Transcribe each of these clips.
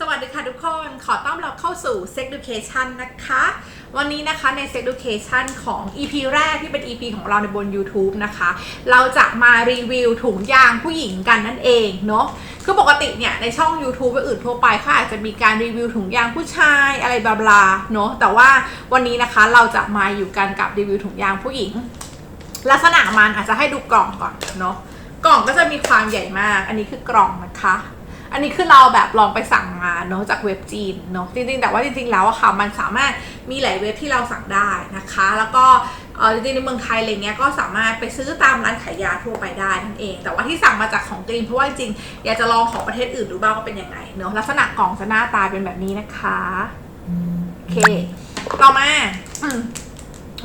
สวัสดีค่ะทุกคน ขอต้อนรับเข้าสู่ Sex Education นะคะ วันนี้นะคะใน Sex Education ของ EP แรกที่เป็น EP ของเราในบน YouTube นะคะ เราจะมารีวิวถุงยางผู้หญิงกันนั่นเองเนาะคือปกติเนี่ยในช่อง YouTube อื่นทั่วไปเขาอาจจะมีการรีวิวถุงยางผู้ชายอะไรบลาบลาเนาะแต่ว่าวันนี้นะคะเราจะมาอยู่กันกับรีวิวถุงยางผู้หญิง ลักษณะมันอาจจะให้ดูกล่องก่อนเนาะกล่องก็จะมีความใหญ่มาก อันนี้คือกล่องนะคะ อันนี้คือเราแบบลองไปสั่งมาเนาะจากเว็บจีนเนาะจริงๆ แต่ว่าจริงๆ แล้วอะค่ะมันสามารถมีหลายเว็บที่เราสั่งได้นะคะ แล้วก็เออจริงๆในเมืองไทยอะไรเงี้ยก็สามารถไปซื้อตามร้านขายยาทั่วไปได้นั่นเอง แต่ว่าที่สั่งมาจากของกรีนเพราะว่าจริงๆอยากจะลองของประเทศอื่นดูบ้างว่าเป็นยังไงเนาะลักษณะกล่องจะหน้าตาเป็นแบบนี้นะคะโอเค ต่อมาอืม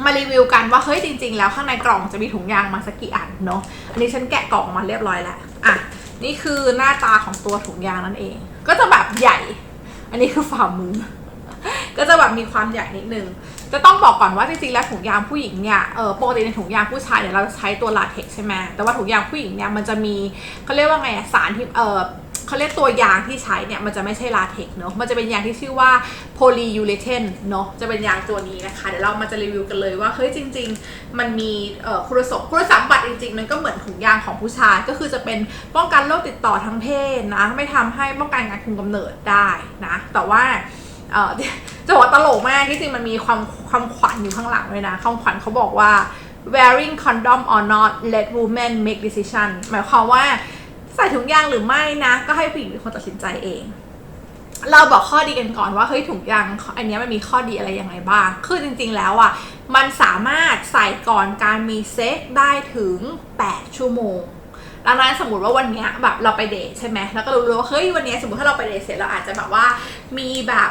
มารีวิวกันว่าเฮ้ยจริง ๆ แล้วข้างในกล่องจะมีถุงยางมาสักกี่อันเนาะอันนี้ฉันแกะกล่องมาเรียบร้อยแล้วอะ นี่คือหน้าตาของตัวถุงยางนั่นเอง ก็จะแบบใหญ่ อันนี้คือฝ่ามือ ก็จะแบบมีความใหญ่นิดนึง จะต้องบอกก่อนว่าจริงๆแล้วถุงยางผู้หญิงเนี่ยเออปกติในถุงยางผู้ชายเนี่ยเราจะใช้ตัวลาเท็กใช่ไหมแต่ว่าถุงยางผู้หญิงเนี่ยมันจะมีเขาเรียกว่าไงอะสารที่เออ เขาเรียกตัวยางที่ใช้เนี่ยมันจะไม่ใช่ลาเท็กเนาะมันจะเป็นยางที่ชื่อว่าโพลียูเรเทนเนาะจะเป็นยางตัวนี้นะคะเดี๋ยวเรามาจะรีวิวกันเลยว่าเฮ้ยจริง ๆ มันมีคุณสมบัติคุณสมบัติจริง ๆ มันก็เหมือนถุงยางของผู้ชาย ก็คือจะเป็นป้องกันโรคติดต่อทางเพศนะไม่ทำให้ป้องกันการคุมกำเนิดได้นะแต่ว่าจะบอกว่าตลกมากที่จริงมันมีความความขวัญอยู่ข้างหลังเลยนะคำขวัญเขาบอกว่า wearing condom or not let women make decision หมายความว่า ใส่ถุงยางหรือไม่นะ ก็ให้ผู้หญิงเป็นคนตัดสินใจเอง เราบอกข้อดีกันก่อนว่าเฮ้ยถุงยางอันนี้มันมีข้อดีอะไรยังไงบ้าง คือจริงๆแล้วอะมันสามารถใส่ก่อนการมีเซ็กได้ถึง 8 ชั่วโมงดังนั้นสมมติว่าวันนี้แบบเราไปเดทใช่ไหมแล้วก็รู้ว่าเฮ้ยวันนี้สมมติถ้าเราไปเดทเสร็จเราอาจจะแบบว่ามีแบบ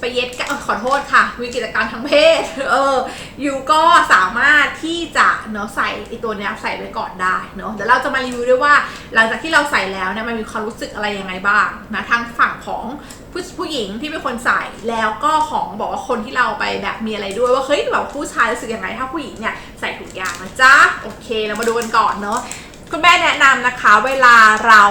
ไปเย็ดกันขอโทษค่ะมีกิจกรรมทางเพศ เออยูก็สามารถที่จะเนาะใส่ไอตัวเนี้ยใส่ไว้ก่อนได้เนาะเดี๋ยวเราจะมารีวิวด้วยว่า หลังจากที่เราใส่แล้วเนี่ยมันมีความรู้สึกอะไรยังไงบ้างนะทางฝั่งของผู้ผู้หญิงที่เป็นคนใส่แล้วก็ของบอกว่าคนที่เราไปแบบมีอะไรด้วยว่าเฮ้ยแบบผู้ชายรู้สึกยังไงถ้าผู้หญิงเนี่ยใส่ถุงยางนะจ๊ะโอเคเรามาดูกันก่อนเนาะคุณแม่แนะนำนะคะ เวลาเรา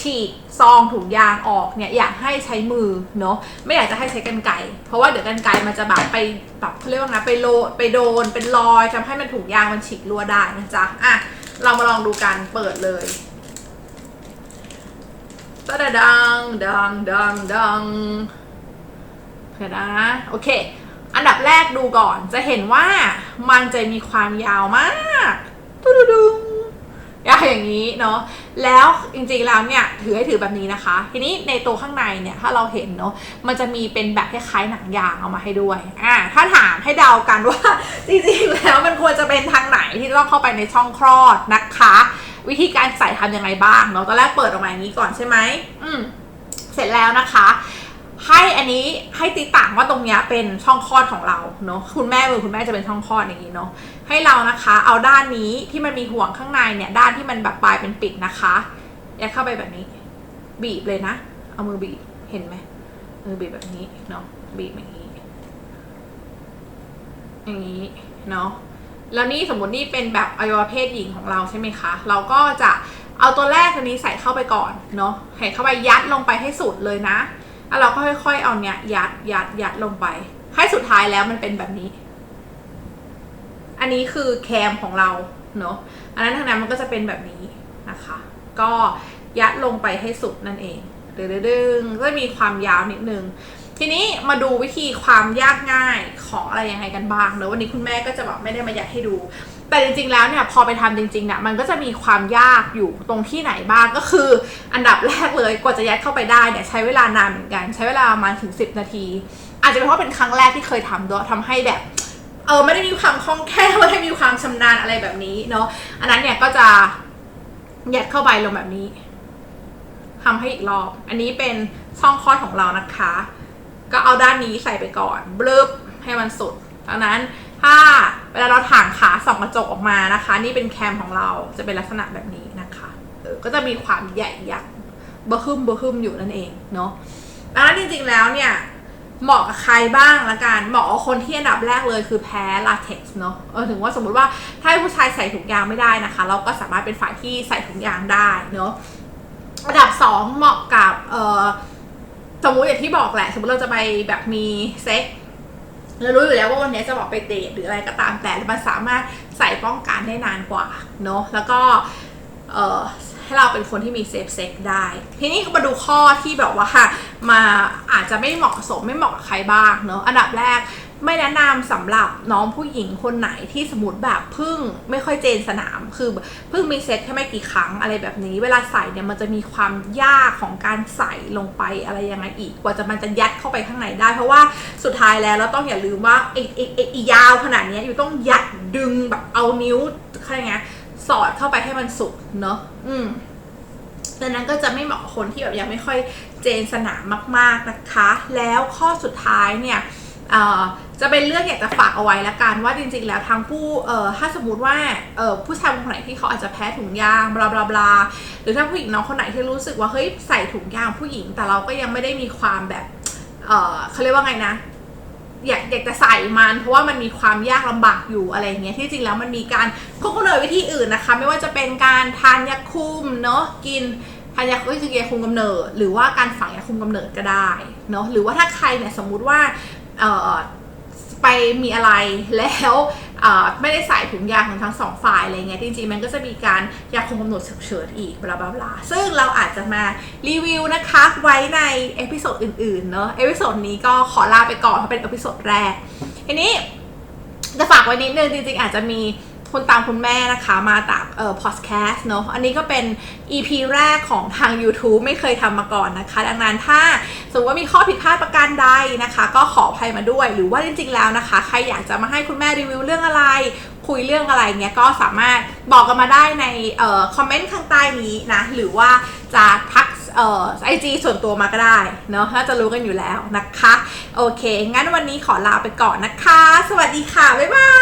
ฉีกซองถุงยางออกเนี่ยอยากให้ใช้มือเนาะไม่อยากจะให้ใช้กันไกเพราะว่าเดี๋ยวกันไกมันจะแบบไปแบบเขาเรียกว่าไงไปโลไปโดนเป็นรอยทำให้มันถุงยางมันฉีกรั่วได้นะจ๊ะอะเรามาลองดูกันเปิดเลยตะดะดังดังดังดังเห็นนะโอเค อันดับแรกดูก่อนจะเห็นว่ามันจะมีความยาวมาก อย่างนี้เนาะแล้วจริงๆแล้วเนี่ยถือให้ถือแบบนี้นะคะ ทีนี้ในตัวข้างในเนี่ยถ้าเราเห็นเนาะมันจะมีเป็นแบบคล้ายๆหนังยางเอามาให้ด้วยอ่าถ้าถามให้เดากันว่า จริงๆแล้วมันควรจะเป็นทางไหนที่ต้องเข้าไปในช่องคลอดนะคะ วิธีการใส่ทำยังไงบ้างเนาะตอนแรกเปิดออกมาอย่างนี้ก่อนใช่ไหมอืมเสร็จแล้วนะคะ ให้อันนี้ให้ตีต่างว่าตรงนี้เป็นช่องคลอดของเราเนาะคุณแม่มือคุณแม่จะเป็นช่องคลอดอย่างนี้เนาะให้เรานะคะ เอาด้านนี้ที่มันมีห่วงข้างในเนี่ย ด้านที่มันแบบปลายเป็นปิดนะคะยัดเข้าไปแบบนี้ บีบเลยนะ เอามือบีบเห็นไหมมือบีบแบบนี้เนาะบีบอย่างนี้ อย่างนี้เนาะแล้วนี่สมมตินี่เป็นแบบอวัยวะเพศหญิงของเราใช่ไหมคะ เราก็จะเอาตัวแรกตัวนี้ใส่เข้าไปก่อนเนาะใส่เข้าไปยัดลงไปให้สุดเลยนะ แล้วเราก็ค่อยๆเอาเนี้ยยัดยัดยัดลงไป ให้สุดท้ายแล้วมันเป็นแบบนี้ อันนี้คือแคมของเราเนาะอันนั้นทางนั้นมันก็จะเป็นแบบนี้นะคะ ก็ยัดลงไปให้สุดนั่นเองเดึงๆก็จะมีความยาวนิดนึง ทีนี้มาดูวิธีความยากง่ายของอะไรยังไงกันบ้างเนอะวันนี้คุณแม่ก็จะแบบไม่ได้มายัดให้ดู แต่จริงๆแล้วเนี่ยพอไปทำจริงๆเนี่ยมันก็จะมีความยากอยู่ตรงที่ไหนบ้างก็คือ อันดับแรกเลยกว่าจะยัดเข้าไปได้เนี่ยใช้เวลานานเหมือนกัน ใช้เวลาประมาณถึง 10 นาที อาจจะเป็นเพราะเป็นครั้งแรกที่เคยทำด้วยทำให้แบบเออไม่ได้มีความคล่องแคล่วไม่ได้มีความชำนาญอะไรแบบนี้เนาะอันนั้นเนี่ยก็จะยัดเข้าไปลงแบบนี้ทำให้อีกรอบ อันนี้เป็นช่องคลอดของเรานะคะ ก็เอาด้านนี้ใส่ไปก่อนบลึบให้มันสุดดังนั้น ถ้าเวลาเราถ่างขาส่องกระจกออกมานะคะ นี่เป็นแคมของเราจะเป็นลักษณะแบบนี้นะคะเออก็จะมีความใหญ่ยักษ์เบอร์ฮึมเบอร์ฮึมอยู่นั่นเองเนาะดังนั้นจริงๆแล้วเนี่ยเหมาะกับใครบ้างละกัน เหมาะกับคนที่อันดับแรกเลยคือแพ้ลาเท็กซ์เนาะ เออถึงว่าสมมุติว่าถ้าผู้ชายใส่ถุงยางไม่ได้นะคะ เราก็สามารถเป็นฝ่ายที่ใส่ถุงยางได้เนาะ อันดับสองเหมาะกับเออสมมุติอย่างที่บอกแหละ สมมติเราจะไปแบบมีเซ็ก เรารู้อยู่แล้วว่าวันนี้จะบอกไปเดทหรืออะไรก็ตามแต่มันสามารถใส่ป้องกันได้นานกว่าเนาะแล้วก็เอ่อให้เราเป็นคนที่มีเซฟเซ็กได้ ทีนี้มาดูข้อที่แบบว่ามาอาจจะไม่เหมาะสมไม่เหมาะกับใครบ้างเนาะอันดับแรก ไม่แนะนำสำหรับน้องผู้หญิงคนไหนที่สมมติแบบพึ่งไม่ค่อยเจนสนาม คือเพิ่งมีเซ็ตแค่ไม่กี่ครั้งอะไรแบบนี้ เวลาใส่เนี่ยมันจะมีความยากของการใส่ลงไปอะไรยังไงอีก กว่าจะมันจะยัดเข้าไปข้างในได้ เพราะว่าสุดท้ายแล้วเราต้องอย่าลืมว่าไอ้ไอ้ไอ้ยาวขนาดนี้อยู่ต้องยัดดึงแบบเอานิ้วอะไรเงี้ยสอดเข้าไปให้มันสุกเนาะอืมดังนั้นก็จะไม่เหมาะคนที่แบบยังไม่ค่อยเจนสนามมาก ๆนะคะ แล้วข้อสุดท้ายเนี่ย จะเป็นเรื่องอยากจะฝากเอาไว้ละกันว่าจริงๆ แล้วทั้งผู้เอ่อถ้าสมมติว่าเอ่อผู้ชายคนไหนที่เขาอาจจะแพ้ถุงยางบลาบลาบลาหรือถ้าผู้หญิงน้องคนไหนที่รู้สึกว่าเฮ้ยใส่ถุงยางผู้หญิง แต่เราก็ยังไม่ได้มีความแบบเอ่อเขาเรียกว่าไงนะอยากอยากจะใส่มันเพราะว่ามันมีความยากลำบากอยู่อะไรเงี้ยที่จริงแล้วมันมีการควบคุมโดยวิธีอื่นนะคะ ไม่ว่าจะเป็นการทานยาคุมเนาะกินทานยาคุมคือยาคุมกำเนิด หรือว่าการฝังยาคุมกำเนิดก็ได้เนาะหรือว่าถ้าใครเนี่ยสมมุติว่าเอ่อ ไปมีอะไรแล้วไม่ได้ใส่ถุงยางของทั้งสองฝ่ายอะไรเงี้ยจริงๆมันก็จะมีการยาคุมกำเนิดฉุกเฉินอีกบลาบลาบลาซึ่งเราอาจจะมารีวิวนะคะไว้ในเอพิโซดอื่นๆเนาะเอพิโซดนี้ก็ขอลาไปก่อนเพราะเป็นเอพิโซดแรกทีนี้จะฝากไว้นิดนึงจริงๆอาจจะมีคุณตามคุณแม่นะคะมาตามเอ่อพอดแคสต์เนาะอันนี้ก็เป็น EP แรกของทาง YouTube ไม่เคยทำมาก่อนนะคะ ดังนั้นถ้า สมมติว่ามีข้อผิดพลาดประการใดนะคะ ก็ขออภัยมาด้วย หรือว่าจริงๆแล้วนะคะ ใครอยากจะมาให้คุณแม่รีวิวเรื่องอะไร คุยเรื่องอะไรเงี้ยก็สามารถบอกกันมาได้ในเอ่อคอมเมนต์ข้างใต้นี้นะหรือว่าจะทักเอ่อไอจีส่วนตัวมาก็ได้เนาะน่าจะรู้กันอยู่แล้วนะคะ โอเค งั้นวันนี้ขอลาไปก่อนนะคะ สวัสดีค่ะ บ๊ายบาย